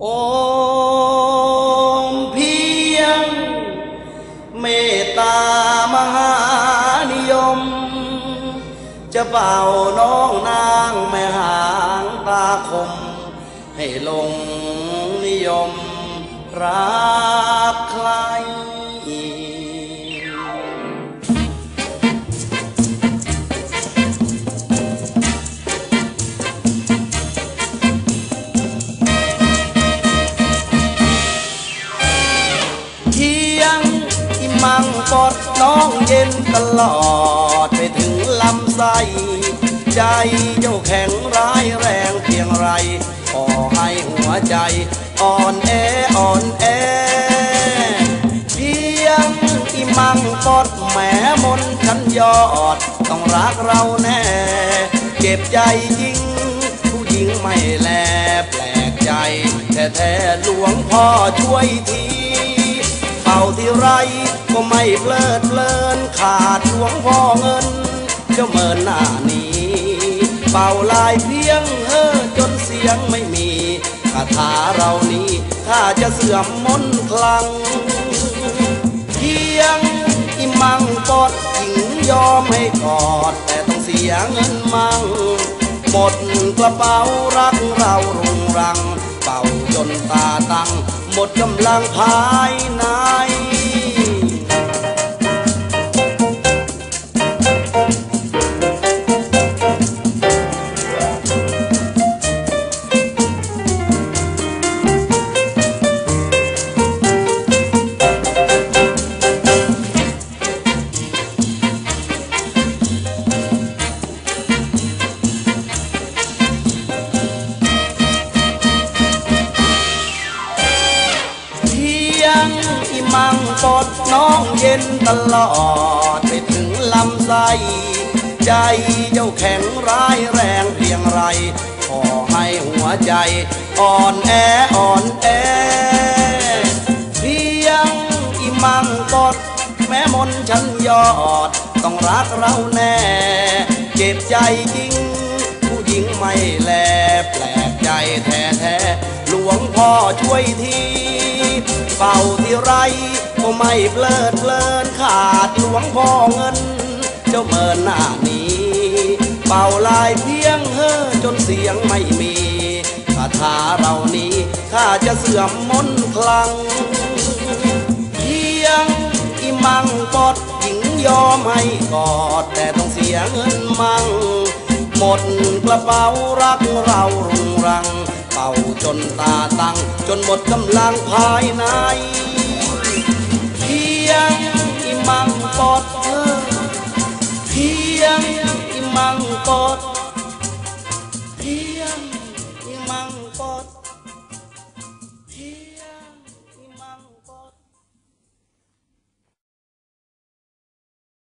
โอมเพียง เมตตามหานิยม จะเป่าน้องนางแม่หางตาคม ให้ลงนิยมรัก น้องเย็นตลอดไปถึงลำไส้ใจเจ้าแข็งร้ายแรงเพียงไรขอให้หัวใจอ่อนแออ่อนแอ เพียงอิมังปอดแหมมนฉันยอด ต้องรักเราแน่เจ็บใจยิ่งผู้หญิงไม่แลแปลกใจแต่แท้หลวงพ่อช่วยทีเป่าที่ไร ก็ไม่เพลิดเพลินขาดหลวงพ่อเงินเจ้าเมินหน้านี้เป่าลายเพียงเฮ้อจนเสียงไม่มีคาถาเรานี้ถ้าจะเสื่อมมนคลังเพียงอิมังปอดหญิงยอมให้กอด แต่ต้องเสียเงินมั่งหมดกระเป๋ารักเรารุงรัง เป่าจนตาตั้งหมดกำลังภายใน ปอดน้องเย็นตลอดไปถึงลำไส้ใจเจ้าแข็งร้ายแรงเพียงไร ขอให้หัวใจอ่อนแออ่อนแอเพียงอิมังปอดแม้มนฉันยอด ต้องรักเราแน่ เจ็บใจจริง ผู้หญิงไม่แล แปลกใจแท้แท้หลวงพ่อช่วยทีเป่าที่ไร ไม่เพลิดเพลินขาดหลวงพ่อเงิน เจ้าเมินหน้านี้เป่าลายเพียงเฮ้อจนเสียงไม่มีคาถาเรานี้ถ้าจะเสื่อมมนคลังเพียงอิมังปอดหญิงยอมให้กอด แต่ต้องเสียเงินมั่งหมดกระเป๋ารักเรารุงรัง เป่าจนตาตั้งจนหมดกำลังภายใน เพี